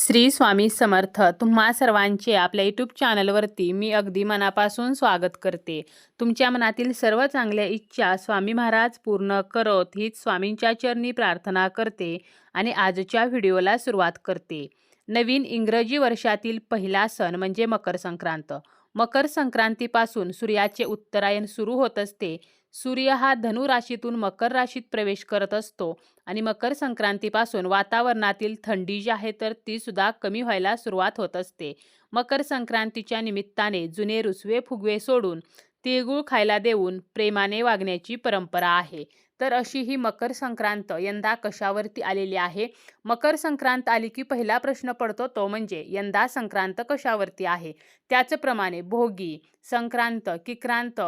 श्री स्वामी समर्थ. तुम्हा सर्वांचे आपल्या यूट्यूब चॅनलवरती मी अगदी मनापासून स्वागत करते. तुमच्या मनातील सर्व चांगल्या इच्छा स्वामी महाराज पूर्ण करत हीच स्वामींच्या चरणी प्रार्थना करते आणि आजच्या व्हिडिओला सुरुवात करते. नवीन इंग्रजी वर्षातील पहिला सण म्हणजे मकर संक्रांत. मकर संक्रांतीपासून सूर्याचे उत्तरायण सुरू होत असते. सूर्य हा धनु राशीतून मकर राशीत प्रवेश करत असतो आणि मकर संक्रांतीपासून वातावरणातील थंडी जी आहे तर ती सुद्धा कमी व्हायला सुरुवात होत असते. मकर संक्रांतीच्या निमित्ताने जुने रुसवे फुगवे सोडून तिळगुळ खायला देऊन प्रेमाने वागण्याची परंपरा आहे. तर अशी ही मकर संक्रांत यंदा कशावरती आलेली आहे? मकर संक्रांत आली की पहिला प्रश्न पडतो तो म्हणजे यंदा संक्रांत कशावरती आहे? त्याचप्रमाणे भोगी संक्रांत किक्रांत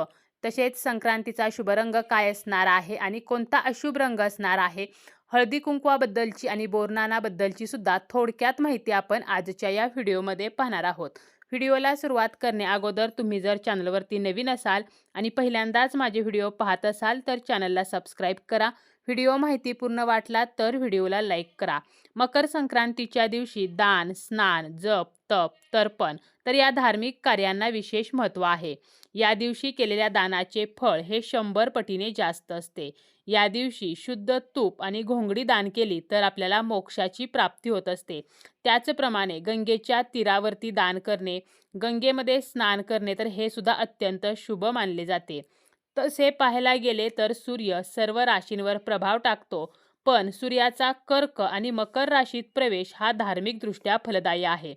तसेच संक्रांतीचा शुभरंग काय असणार आहे आणि कोणता अशुभ रंग असणार आहे? हळदी कुंकवाबद्दलची आणि बोरनानाबद्दलची सुद्धा थोडक्यात माहिती आपण आजच्या या व्हिडिओमध्ये पाहणार आहोत. व्हिडिओला सुरुवात करणे अगोदर तुम्ही जर चॅनलवरती नवीन असाल आणि पहिल्यांदाच माझे व्हिडिओ पाहत असाल तर चॅनलला सबस्क्राईब करा. व्हिडिओ माहितीपूर्ण वाटला तर व्हिडिओला लाईक करा. मकर संक्रांतीच्या दिवशी दान स्नान जप तप तर्पण तर या धार्मिक कार्यांना विशेष महत्त्व आहे. या दिवशी केलेल्या दानाचे फळ हे शंभर पटीने जास्त असते. या दिवशी शुद्ध तूप आणि घोंगडी दान केली तर आपल्याला मोक्षाची प्राप्ती होत असते. त्याचप्रमाणे गंगेच्या तीरावरती दान करणे गंगेमध्ये स्नान करणे तर हे सुद्धा अत्यंत शुभ मानले जाते. तसे पाहायला गेले तर सूर्य सर्व राशींवर प्रभाव टाकतो. पण सूर्याचा कर्क आणि मकर राशीत प्रवेश हा धार्मिकदृष्ट्या फलदायी आहे.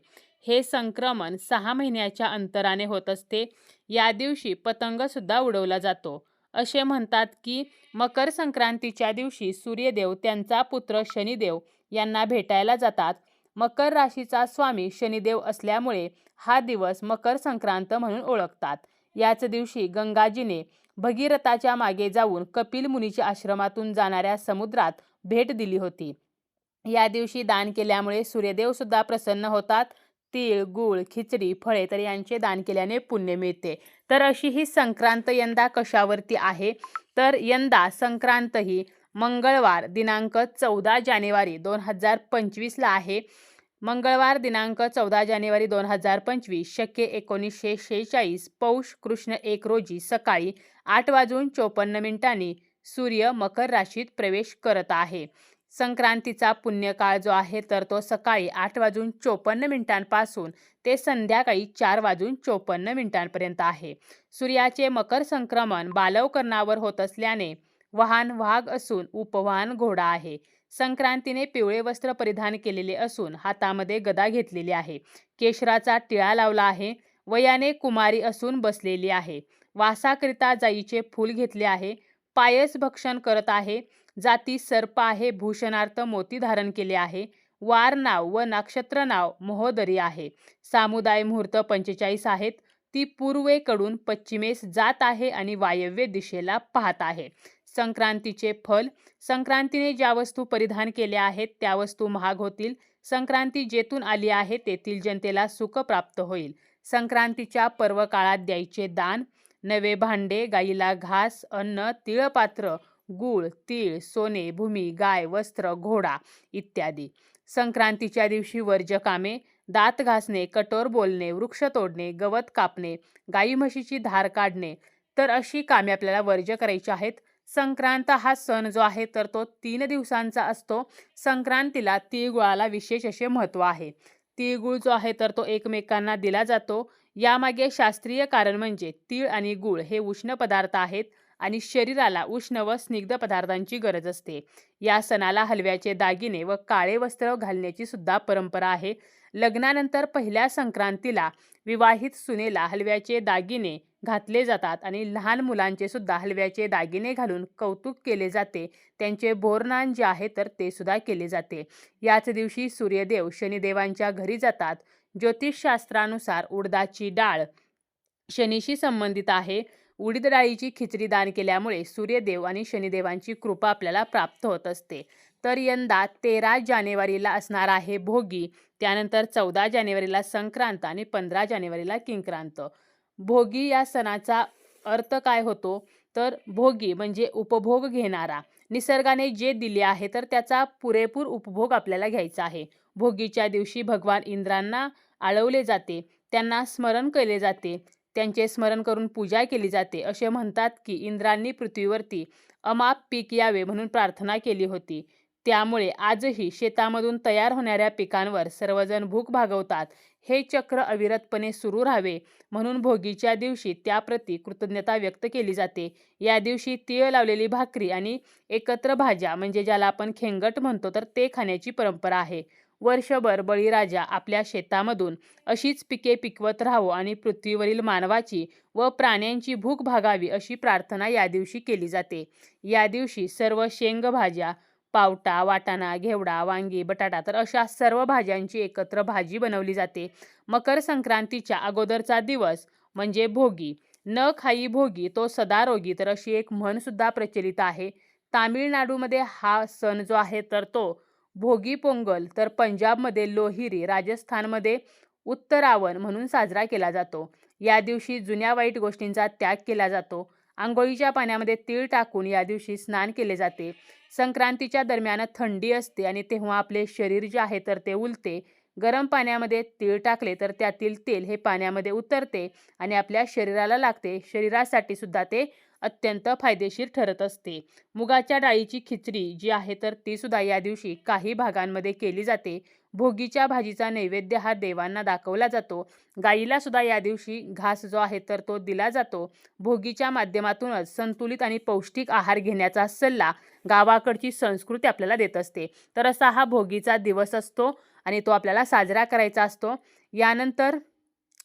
हे संक्रमण सहा महिन्याच्या अंतराने होत असते. या दिवशी पतंगसुद्धा उडवला जातो. असे म्हणतात की मकर संक्रांतीच्या दिवशी सूर्यदेव त्यांचा पुत्र शनिदेव यांना भेटायला जातात. मकर राशीचा स्वामी शनिदेव असल्यामुळे हा दिवस मकर संक्रांत म्हणून ओळखतात. याच दिवशी गंगाजीने भगीरथाच्या मागे जाऊन कपिल मुनीच्या आश्रमातून जाणाऱ्या समुद्रात भेट दिली होती. या दिवशी दान केल्यामुळे सूर्यदेव सुद्धा प्रसन्न होतात. तीळ गूळ खिचडी फळे तर यांचे दान केल्याने पुण्य मिळते. तर अशी ही संक्रांत यंदा कशावरती आहे? तर यंदा संक्रांत ही मंगळवार दिनांक चौदा जानेवारी दोन हजार पंचवीसला आहे. मंगळवार दिनांक चौदा जानेवारी दोन हजार पंचवीस शक्य एकोणीसशे शेहेचाळीस पौष कृष्ण एक रोजी सकाळी आठ वाजून चोपन्न मिनिटांनी सूर्य मकर राशीत प्रवेश करत आहे. संक्रांतीचा पुण्यकाळ जो आहे तर तो सकाळी आठ वाजून चोपन्न मिनिटांपासून ते संध्याकाळी चार वाजून चोपन्न मिनिटांपर्यंत आहे. सूर्याचे मकर संक्रमण बालवकरणावर होत असल्याने वाहन वाघ असून उपवाहन घोडा आहे. संक्रांतीने पिवळे वस्त्र परिधान केलेले असून हातामध्ये गदा घेतलेली आहे. केशराचा टिळा लावला आहे. वयाने कुमारी असून बसलेली आहे. वासाकरिता जाईचे फूल घेतले आहे. पायस भक्षण करत आहे. जाती सर्प आहे. भूषणार्थ मोती धारण केले आहे. वार नाव व नक्षत्र नाव महोदरी आहे. सामुदाय मुहूर्त पंचेचाळीस आहेत. ती पूर्वेकडून पश्चिमेस जात आहे आणि वायव्य दिशेला पाहत आहे. संक्रांतीचे फल संक्रांतीने ज्या वस्तू परिधान केल्या आहेत त्या वस्तू महाग होतील. संक्रांती जेथून आली आहे तेथील जनतेला सुख प्राप्त होईल. संक्रांतीच्या पर्व काळात द्यायचे दान. नवे भांडे गाईला घास अन्न तिळपात्र गूळ तीळ सोने भूमी गाय वस्त्र घोडा इत्यादी. संक्रांतीच्या दिवशी वर्जकामे दात घासणे कठोर बोलणे वृक्ष तोडणे गवत कापणे गाई म्हशीची धार काढणे. तर अशी कामे आपल्याला वर्ज करायची आहेत. संक्रांत हा सण जो आहे तर तो तीन दिवसांचा असतो. संक्रांतीला तिळगुळाला विशेष असे महत्त्व आहे. तिळगुळ जो आहे तर तो एकमेकांना दिला जातो. यामागे शास्त्रीय कारण म्हणजे तीळ आणि गूळ हे उष्ण पदार्थ आहेत आणि शरीराला उष्ण व स्निग्ध पदार्थांची गरज असते. या सणाला हलव्याचे दागिने व काळे वस्त्र घालण्याची सुद्धा परंपरा आहे. लग्नानंतर पहिल्या संक्रांतीला विवाहित सुनेला हलव्याचे दागिने घातले जातात आणि लहान मुलांचे सुद्धा हलव्याचे दागिने घालून कौतुक केले जाते. त्यांचे बोरनान जे आहे तर ते सुद्धा केले जाते. याच दिवशी सूर्यदेव शनिदेवांच्या घरी जातात. ज्योतिषशास्त्रानुसार उडदाची डाळ शनीशी संबंधित आहे. उडीद डाळीची खिचडी दान केल्यामुळे सूर्यदेव आणि शनिदेवांची कृपा आपल्याला प्राप्त होत असते. तर यंदा तेरा जानेवारीला असणार आहे भोगी. त्यानंतर चौदा जानेवारीला संक्रांत आणि पंधरा जानेवारीला किंक्रांत. भोगी या सणाचा अर्थ काय होतो? तर भोगी म्हणजे उपभोग घेणारा. निसर्गाने जे दिले आहे तर त्याचा पुरेपूर उपभोग आपल्याला घ्यायचा आहे. भोगीच्या दिवशी भगवान इंद्रांना आळवले जाते. त्यांना स्मरण केले जाते. त्यांचे स्मरण करून पूजा केली जाते. असे म्हणतात की इंद्रांनी पृथ्वीवरती अमाप पीक यावे म्हणून प्रार्थना केली होती. त्यामुळे आजही शेतामधून तयार होणाऱ्या पिकांवर सर्वजण भूक भागवतात. हे चक्र अविरतपणे सुरू राहावे म्हणून भोगीच्या दिवशी त्याप्रती कृतज्ञता व्यक्त केली जाते. या दिवशी तीळ लावलेली भाकरी आणि एकत्र भाज्या म्हणजे ज्याला आपण खेंगट म्हणतो तर ते खाण्याची परंपरा आहे. वर्षभर बळीराजा आपल्या शेतामधून अशीच पिके पिकवत राहावं आणि पृथ्वीवरील मानवाची व प्राण्यांची भूक भागावी अशी प्रार्थना या दिवशी केली जाते. या दिवशी सर्व शेंगभाज्या पावटा वाटाणा घेवडा वांगी बटाटा तर अशा सर्व भाज्यांची एकत्र भाजी बनवली जाते. मकर संक्रांतीच्या अगोदरचा दिवस म्हणजे भोगी. न खाई भोगी तो सदा रोगी तर अशी एक म्हणसुद्धा प्रचलित आहे. तामिळनाडूमध्ये हा सण जो आहे तर तो भोगी पोंगल तर पंजाबमध्ये लोहिरी राजस्थानमध्ये उत्तरावण म्हणून साजरा केला जातो. या दिवशी जुन्या वाईट गोष्टींचा त्याग केला जातो. आंघोळीच्या पाण्यामध्ये तीळ टाकून या दिवशी स्नान केले जाते. संक्रांतीच्या दरम्यान थंडी असते आणि तेव्हा आपले शरीर जे आहे तर ते उलते. गरम पाण्यामध्ये तीळ टाकले तर त्यातील तेल हे पाण्यामध्ये उतरते आणि आपल्या शरीराला लागते. शरीरासाठी सुद्धा ते अत्यंत फायदेशीर ठरत असते. मुगाच्या डाळीची खिचडी जी आहे तर ती सुद्धा या दिवशी काही भागांमध्ये केली जाते. भोगीच्या भाजीचा नैवेद्य हा देवांना दाखवला जातो. गाईला सुद्धा या दिवशी घास जो आहे तर तो दिला जातो. भोगीच्या माध्यमातूनच संतुलित आणि पौष्टिक आहार घेण्याचा सल्ला गावाकडची संस्कृती आपल्याला देत असते. तर असा हा भोगीचा दिवस असतो आणि तो आपल्याला साजरा करायचा असतो. यानंतर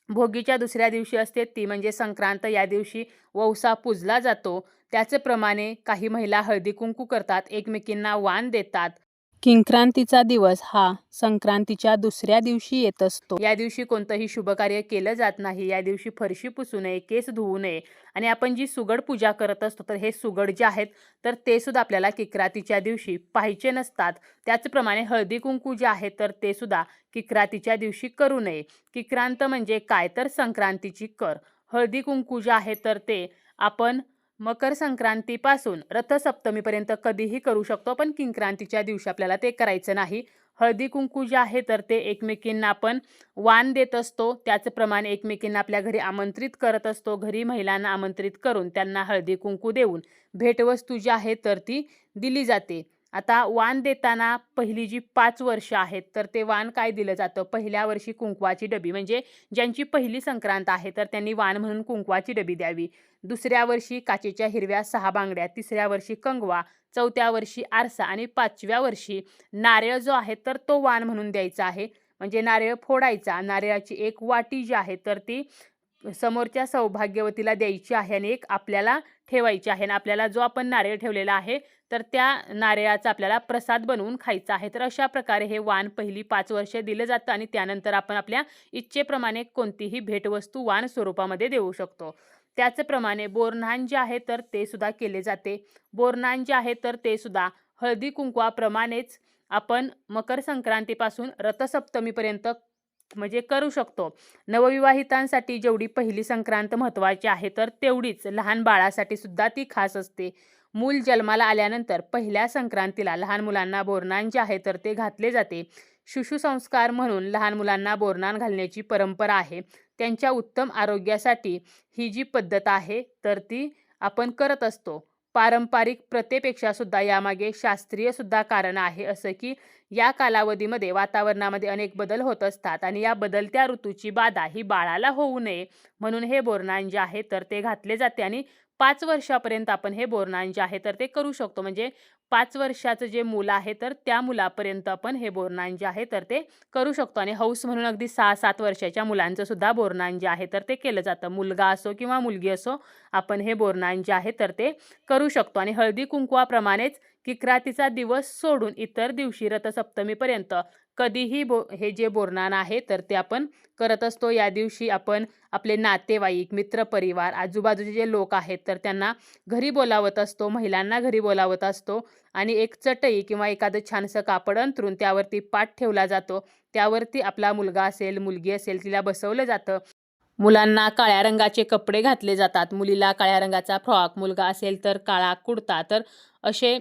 भोगीच्या दुसऱ्या दिवशी असते. ती म्हणजे संक्रांत. या दिवशी वौसा पूजला जातो. त्याचप्रमाणे काही महिला हळदी कुंकू करतात. एकमेकींना वाण देतात. किंक्रांतीचा दिवस हा संक्रांतीच्या दुसऱ्या दिवशी येत असतो. या दिवशी कोणतंही शुभकार्य केलं जात नाही. या दिवशी फरशी पुसू नये केस धुवू नये आणि आपण जी सुगड पूजा करत असतो तर हे सुगड जे आहेत तर ते सुद्धा आपल्याला किक्रातीच्या दिवशी पाहिजे नसतात. त्याचप्रमाणे हळदी कुंकू जे आहे तर ते सुद्धा किक्रातीच्या दिवशी करू नये. किक्रांत म्हणजे काय? तर संक्रांतीची कर. हळदी कुंकू जे आहे तर ते आपण मकर संक्रांतीपासून रथसप्तमीपर्यंत कधीही करू शकतो पण किंक्रांतीच्या दिवशी आपल्याला ते करायचं नाही. हळदी कुंकू जे आहे तर ते एकमेकींना आपण वाण देत असतो. त्याचप्रमाणे एकमेकींना आपल्या घरी आमंत्रित करत असतो. घरी महिलांना आमंत्रित करून त्यांना हळदी कुंकू देऊन भेटवस्तू जी आहे तर ती दिली जाते. आता वाण देताना पहिली जी पाच वर्ष आहेत तर ते वाण काय दिलं जातं? पहिल्या वर्षी कुंकवाची डबी म्हणजे ज्यांची पहिली संक्रांत आहे तर त्यांनी वाण म्हणून कुंकवाची डबी द्यावी. दुसऱ्या वर्षी काचेच्या हिरव्या सहा बांगड्या तिसऱ्या वर्षी कंगवा चौथ्या वर्षी आरसा आणि पाचव्या वर्षी नारळ जो आहे तर तो वाण म्हणून द्यायचा आहे. म्हणजे नारळ फोडायचा नारळाची एक वाटी जी आहे तर ती समोरच्या सौभाग्यवतीला द्यायची आहे आणि एक आपल्याला ठेवायची आहे. आणि आपल्याला जो आपण नारळ ठेवलेला आहे तर त्या नारळाचा आपल्याला प्रसाद बनवून खायचा आहे. तर अशा प्रकारे हे वाण पहिली पाच वर्ष दिलं जातं आणि त्यानंतर आपण आपल्या इच्छेप्रमाणे कोणतीही भेटवस्तू वाण स्वरूपामध्ये देऊ शकतो. त्याचप्रमाणे बोरनान जे आहे तर ते सुद्धा केले जाते. बोरनान जे आहे तर ते सुद्धा हळदी कुंकवाप्रमाणेच आपण मकर संक्रांतीपासून रथसप्तमीपर्यंत म्हणजे करू शकतो. नवविवाहितांसाठी जेवढी पहिली संक्रांत महत्त्वाची आहे तर तेवढीच लहान बाळासाठी सुद्धा ती खास असते. मूल जन्माला आल्यानंतर पहिल्या संक्रांतीला लहान मुलांना बोरनान जे आहे तर ते घातले जाते. शिशुसंस्कार म्हणून लहान मुलांना बोरनान घालण्याची परंपरा आहे. त्यांच्या उत्तम आरोग्यासाठी ही जी पद्धत आहे तर ती आपण करत असतो. पारंपरिक प्रथेपेक्षा सुद्धा यामागे शास्त्रीय सुद्धा कारण आहे असं की या कालावधीमध्ये वातावरणामध्ये अनेक बदल होत असतात आणि या बदलत्या ऋतूची बाधा ही बाळाला होऊ नये म्हणून हे बोरणान जे आहे तर ते घातले जाते आणि पाच वर्षापर्यंत आपण हे बोरनान जे आहे तर ते करू शकतो. म्हणजे पाच वर्षाचं जे मुलं आहे तर त्या मुलापर्यंत आपण हे बोरनान जे आहे तर ते करू शकतो. आणि हौस म्हणून अगदी सहा सात वर्षाच्या मुलांचं सुद्धा बोरनान जे आहे तर ते केलं जातं. मुलगा असो किंवा मुलगी असो आपण हे बोरनान जे आहे तर ते करू शकतो. आणि हळदी कुंकवाप्रमाणेच किक्रातीचा दिवस सोडून इतर दिवशी रथसप्तमीपर्यंत कधीही बो हे जे बोरनान आहे तर ते आपण करत असतो. या दिवशी आपण आपले नातेवाईक मित्रपरिवार आजूबाजूचे जे लोक आहेत तर त्यांना घरी बोलावत असतो महिलांना घरी बोलावत असतो आणि एक चटई किंवा एखादं छानसं कापड अंतरून त्यावरती पाठ ठेवला जातो. त्यावरती आपला मुलगा असेल मुलगी असेल तिला बसवलं जातं. मुलांना काळ्या रंगाचे कपडे घातले जातात. मुलीला काळ्या रंगाचा फ्रॉक मुलगा असेल तर काळा कुडता. तर असे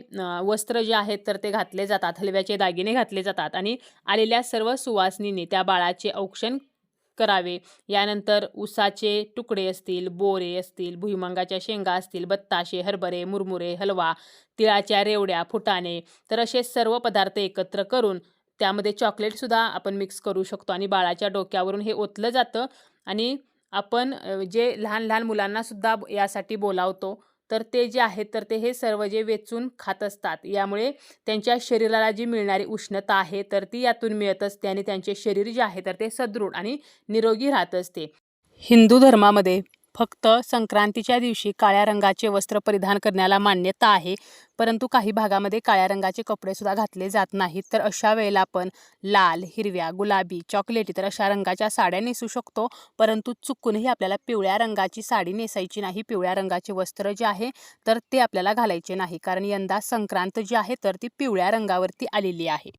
वस्त्र जे आहेत तर ते घातले जातात. हलव्याचे दागिने घातले जातात आणि आलेल्या सर्व सुवासनीने त्या बाळाचे औक्षण करावे. यानंतर उसाचे तुकडे असतील बोरे असतील भुईमुगाच्या शेंगा असतील बत्ताशे हरभरे मुरमुरे हलवा तिळाच्या रेवड्या फुटाणे तर असे सर्व पदार्थ एकत्र करून त्यामध्ये चॉकलेटसुद्धा आपण मिक्स करू शकतो आणि बाळाच्या डोक्यावरून हे ओतलं जातं. आणि आपण जे लहान लहान मुलांनासुद्धा यासाठी बोलावतो तर ते जे आहेत तर ते हे सर्व जे वेचून खात असतात. यामुळे त्यांच्या शरीराला जी मिळणारी उष्णता आहे तर ती यातून मिळत असते आणि त्यांचे शरीर जे आहे तर ते सदृढ आणि निरोगी राहत असते. हिंदू धर्मामध्ये फक्त संक्रांतीच्या दिवशी काळ्या रंगाचे वस्त्र परिधान करण्याला मान्यता आहे परंतु काही भागामध्ये काळ्या रंगाचे कपडे सुद्धा घातले जात नाहीत. तर अशा वेळेला आपण लाल हिरव्या गुलाबी चॉकलेटी तर अशा रंगाच्या साड्या नेसू शकतो परंतु चुकूनही आपल्याला पिवळ्या रंगाची साडी नेसायची नाही. पिवळ्या रंगाचे वस्त्र जे आहे तर ते आपल्याला घालायचे नाही कारण यंदा संक्रांत जी आहे तर ती पिवळ्या रंगावरती आलेली आहे.